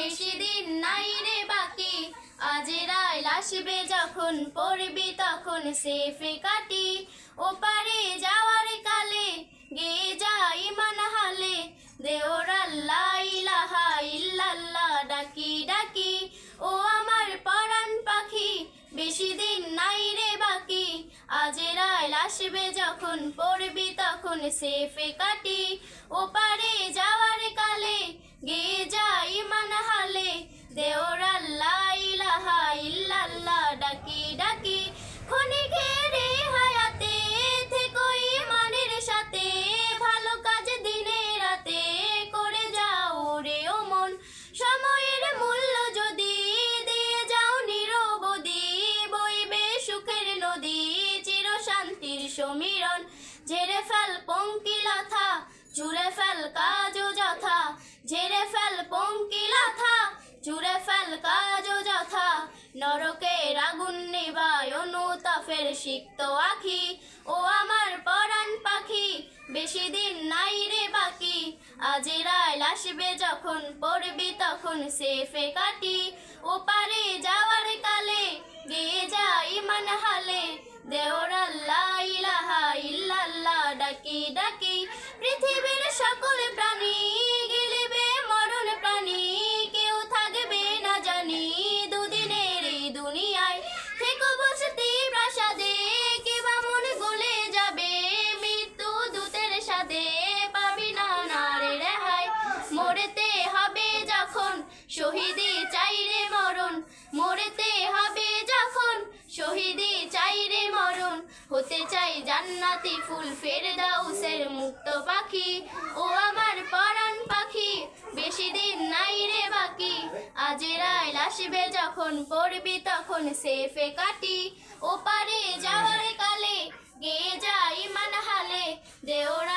বেশি দিন নাই রে বাকি। আজেরাইল আসবে যখন পড়বি তখন সেফে কাটি। ওপারে যাওয়ার কালে গে যাই মান হালে দেওর আল্লাহ ইলাহা ইল্লাল্লাহ ডাকি ডাকি। ও আমার পরাণ পাখি, বেশি দিন নাই রে বাকি। আজেরাইল আসবে যখন পড়বি তখন সেফে কাটি। ওপারে যাওয়ার কালে ঝেড়ে ফেল পঙ্কিলাথা জুড়ে ফেল কাজ যথা। ঝেড়ে ফেল পঙ্কিলাথা জুড়ে ফেল কাজ যথা। নরকের আগুন নিবায় অনুতাপের সিক্ত আখি। ও আমার পরাণ পাখি, বেশি দিন নাই রে বাকি। আজেরাইল আসবে যখন পড়বি তখন সেফে কাটি। ও পারে যাওয়ার হতে চাই জান্নাতি ফুল ফেরে দাউসের মুক্ত পাখি। ও আমার পরাণ পাখি, বেশি দিন নাই রে বাকি। আজেরাইল আসবে যখন পড়বি, তখন সেফে কাটি। ও পারে যাওয়ার কালে গে যাই মানহালে। হালে